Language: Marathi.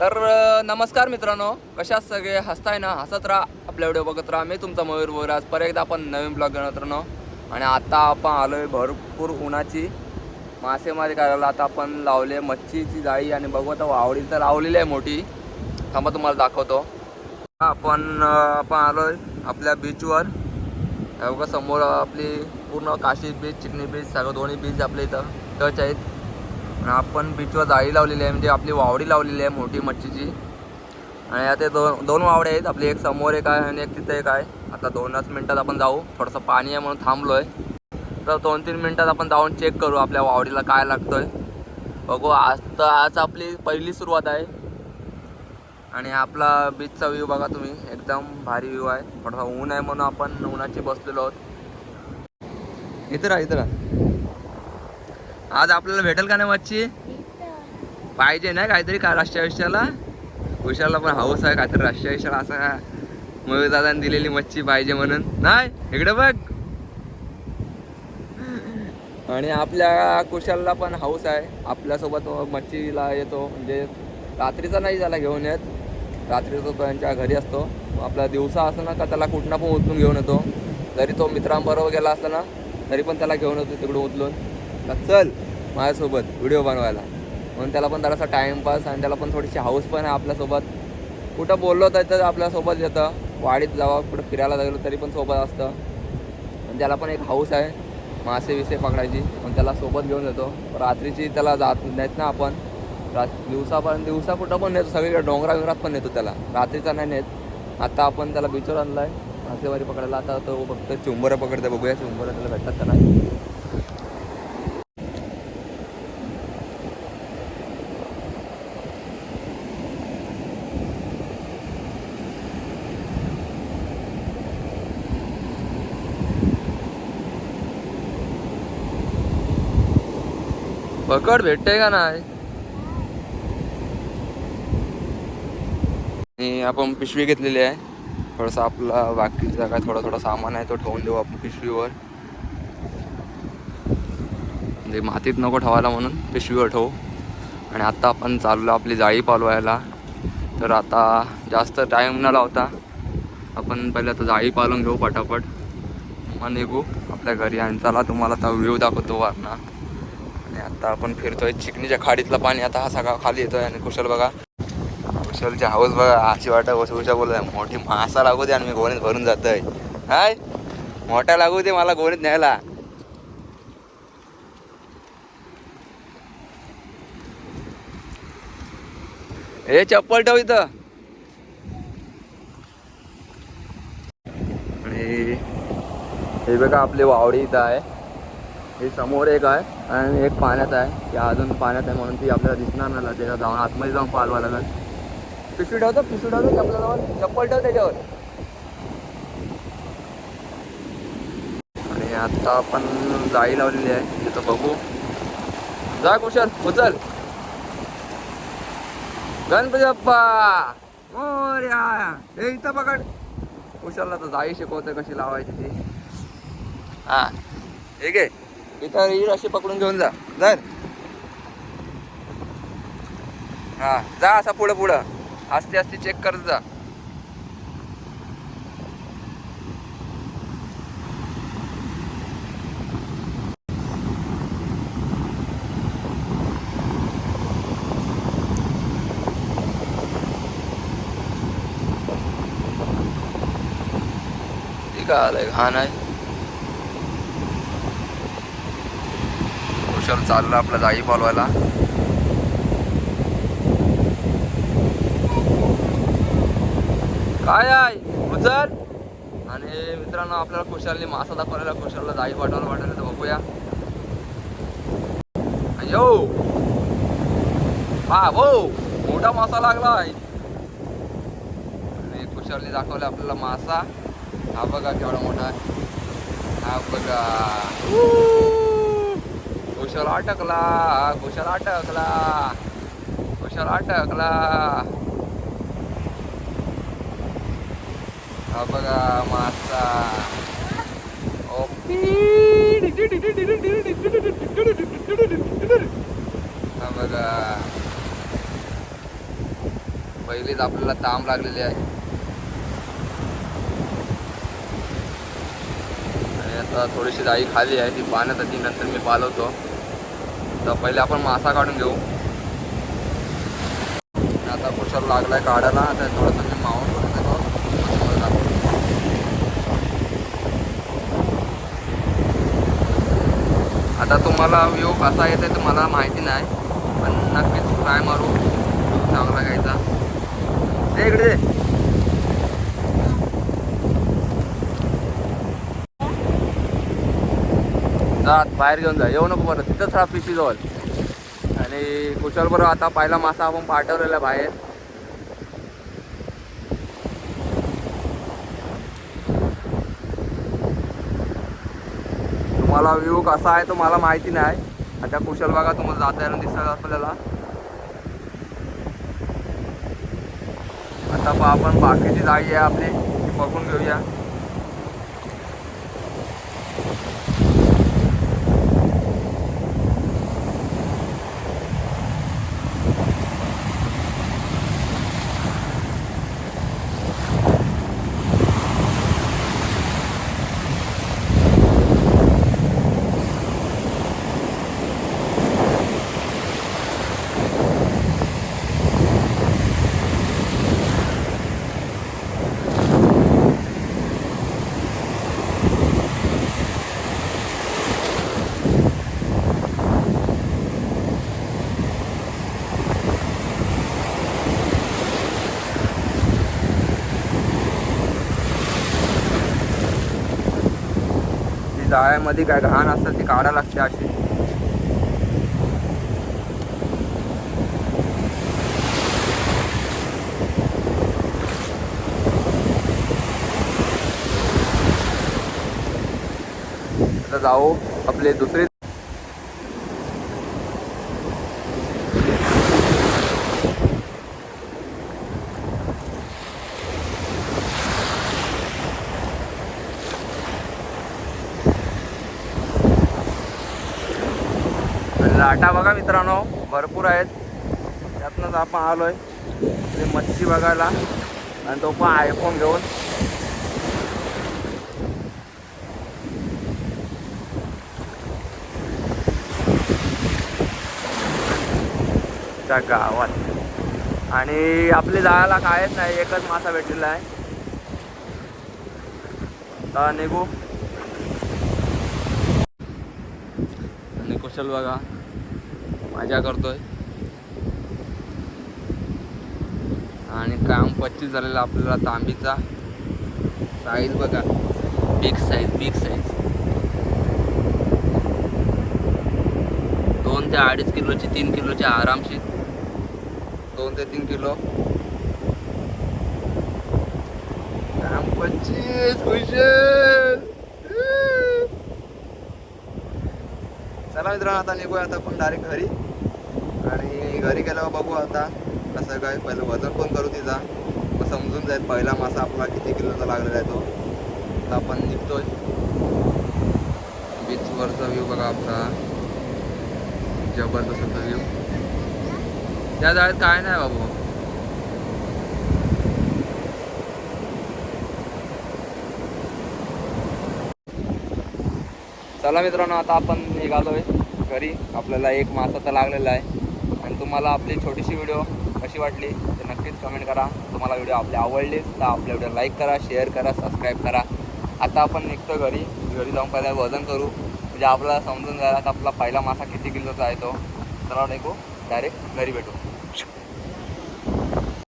तर नमस्कार मित्रांनो. कशात सगळे? हसताय ना? हसत राहा. आपल्या व्हिडिओ बघत राहा. मी तुमचा मयूर बोर. आज परत एकदा आपण नवीन ब्लॉग घेऊन मित्रांनो. आणि आता आपण आलोय भरपूर उन्हाची मासेमारी करायला. आता आपण लावले मच्छीची जाळी आणि बघू आता आवडील तर लावलेली आहे मोठी. थांबा तुम्हाला दाखवतो. आपण आपण आपण आलोय आपल्या बीचवर बघा समोर आपली पूर्ण काशी बीच चिकनी बीच सगळं दोन्ही बीच आपल्या इथं. टच आहेत. आणि आपण बीचवर जाळी लावलेली आहे म्हणजे आपली वावडी लावलेली आहे मोठी मच्छीची. आणि आता दोन दोन वावडे आहेत आपली एक समोर एक आहे आणि एक तिथे एक आहे. आता दोनच मिनटात आपण जाऊ थोडंसं पाणी आहे म्हणून थांबलो आहे तर दोन तीन मिनटात आपण जाऊन चेक करू आपल्या वावडीला काय लागतोय. बघू आज तर आज आपली पहिली सुरुवात आहे. आणि आपला बीचचा व्ह्यू बघा तुम्ही एकदम भारी व्ह्यू आहे. थोडासा ऊन आहे म्हणून आपण उन्हाची बसलेलो आहोत. इथं राहा इथं राहा. आज आपल्याला भेटेल का नाही मच्छी? पाहिजे ना काहीतरी का राष्ट्रीय विषयाला विशालला पण हाऊस आहे काहीतरी राष्ट्रीय आयुष्याला असं मयूर दादाने दिलेली मच्छी पाहिजे म्हणून. नाही इकडे बघ. आणि आपल्या कुशालला पण हाऊस आहे. आपल्यासोबत मच्छीला येतो. म्हणजे रात्रीचा नाही त्याला घेऊन येत. रात्रीचा तो त्यांच्या घरी असतो. आपला दिवसा असं ना का त्याला कुठं पण उचलून घेऊन येतो. जरी तो मित्रांबरोबर गेला असला ना तरी पण त्याला घेऊन येतो तिकडून उचलून. का? चल माझ्यासोबत व्हिडिओ बनवायला. म्हणून त्याला पण जरासा टाईमपास आणि त्याला पण थोडीशी हाऊस पण आहे आपल्यासोबत. कुठं बोललो तर आपल्यासोबत येतं. वाडीत जावा कुठं फिरायला गेलो तरी पण सोबत असतं. आणि त्याला पण एक हाऊस आहे मासे विसे पकडायची. पण त्याला सोबत घेऊन येतो. रात्रीची त्याला जात नाहीत ना आपण. रात दिवसापर्यंत दिवसा कुठं पण नेतो. सगळीकडे डोंगरा विंगरात पण नेतो त्याला. रात्रीचा नाही नेत. आता आपण त्याला बीचवर आहे मासेमारी पकडायला. आता तो फक्त चुंबरं पकडते बघूया चुंबरं त्याला भेटतात का नाही. पकड भेटते का नाही? आणि आपण पिशवी घेतलेली आहे. थोडंसं आपला बाकीचा काय थोडा थोडा सामान आहे तो ठेवून देऊ आपण पिशवीवर. म्हणजे मातीत नको ठेवायला म्हणून पिशवीवर ठेवू. आणि आता आपण चाललो आपली जाळी पालवायला. तर आता जास्त टाईम न लावता आपण पहिले आता जाळी पालवून घेऊ पटापट. मग निघू आपल्या घरी आणि चला तुम्हाला आता व्ह्यू दाखवतो वारणा आणि आता आपण फिरतोय चिकणीच्या खाडीतलं पाणी. आता हा सगळा खाली येतोय आणि कुशल बघा. कुशलच्या हाऊस बघा अशी वाटत वसुशा बोलत मोठी मासा लागू दे आणि मी गोणीत भरून जातोय. हाय. मोठा लागू दे मला गोणीत न्यायला. हे चप्पल ठेव इथं. आणि हे बघा आपली वावडी इथं आहे. हे समोर एक आहे. आणि एक पाण्यात आहे. ती अजून पाण्यात आहे म्हणून ती आपल्याला दिसणार नाही. त्याच्या जाऊन आतमध्ये जाऊन पालवा लागेल. पिशवी ठेवतो पिशवी ठेवतो चप्पलावर चप्पल ठेव त्याच्यावर. आणि आता आपण जाळी लावलेली आहे. तिथं बघू. जा कुशल उचल. गणपती बाप्पा! हे इथं पकड. कुशलला तर जाळी शिकवतोय कशी लावायची ती. हा. ठीक आहे इथं येईल अशी पकडून घेऊन जा. जर हा जा असा पुढं पुढं. आस्ते आस्ते चेक करत जा. ठीक आहे आलंय. घाण आहे कुशल चाललं आपलं जाई पालवायला काय आहे? उचल. आणि मित्रांनो आपल्याला कुशालने मासा दाखवलेला कुशालला जाई पाठवायला वाटायला तर बघूया. यो हा भाऊ मोठा मासा लागला आणि कुशालने दाखवला आपल्याला मासा. हा बघा केवढा मोठा आहे. हा बघा. कुशल अटकला कुशल अटकला कुशल अटकला. हा बघा मासा हा बघा. पहिलीच आपल्याला ताम लागलेली आहे. आणि आता थोडीशी जाई खाली आहे ती पाण्यात ती नंतर मी पालवतो तर पहिले आपण मासा काढून घेऊ. आता कुशाला लागलाय काढायला आता थोडंसं मी मावून आता तुम्हाला व्ह्यू कसा येते ते मला माहिती नाही पण नक्कीच ट्राय मारू. चांगला घ्यायचा. इकडे जात बाहेर घेऊन जा. येऊ नको बरं तिथंच राहा पिशीजवळ. आणि कुशल बरोबर आता पहिला मासा आपण पाठवलेला बाहेर. तुम्हाला व्ह्यू कसा आहे तो मला माहिती नाही. आता कुशल बघा तुम्हाला जाता येणार दिसत आपल्याला. आता आपण बाकीची जागी आहे आपली ती बघून घेऊया. जाळ्यामध्ये काय घाण असतं ते काढा लागते अशी. आता जाऊ. आपले दुसरे आणि लाटा बघा मित्रांनो भरपूर आहेत. त्यातनंच आपण आलोय. आहे मच्छी बघायला. आणि तो पण आयफोन घेऊन. त्या गावात. आणि आपली जायला कायच नाही एकच मासा भेटलेला आहे. निघू. आणि कुशल बघा. मजा करतोय. आणि काम पच्चीस झालेला आपल्याला तांबीचा. साईज बघा. बिग साईज बिग साईज दोन ते अडीच किलोची तीन किलोची आरामशीर. दोन ते तीन किलो. काम पच्चीस कुशल चला मित्रांनो आता निघूया आता आपण डायरेक्ट घरी. आणि घरी गेल्यावर बघू आता कसं काय पहिलं वजन पण करू तिचा. मग समजून जाईल पहिला मासा आपला किती किलोचा लागलेला आहे तो. आता आपण निघतोय. बीचवरचा व्ह्यू बघा आपला. जबरदस्त व्ह्यू त्या जाळ्यात काय नाही बाबू. चला मित्रांनो आता आपण निघालोय घरी. आपल्याला एक मासा तर लागलेला आहे. तुम्हाला आपली छोटीशी व्हिडिओ कशी वाटली ते नक्कीच कमेंट करा. तुम्हाला व्हिडिओ आपली आवडली तर आपल्या व्हिडिओ लाईक करा शेअर करा सबस्क्राईब करा. आता आपण निघतो घरी. घरी जाऊन पहिल्या वजन करू. म्हणजे आपल्याला समजून जायला तर आपला पहिला मासा किती किलोचा आहे तो. चला ऐकू. डायरेक्ट घरी भेटू.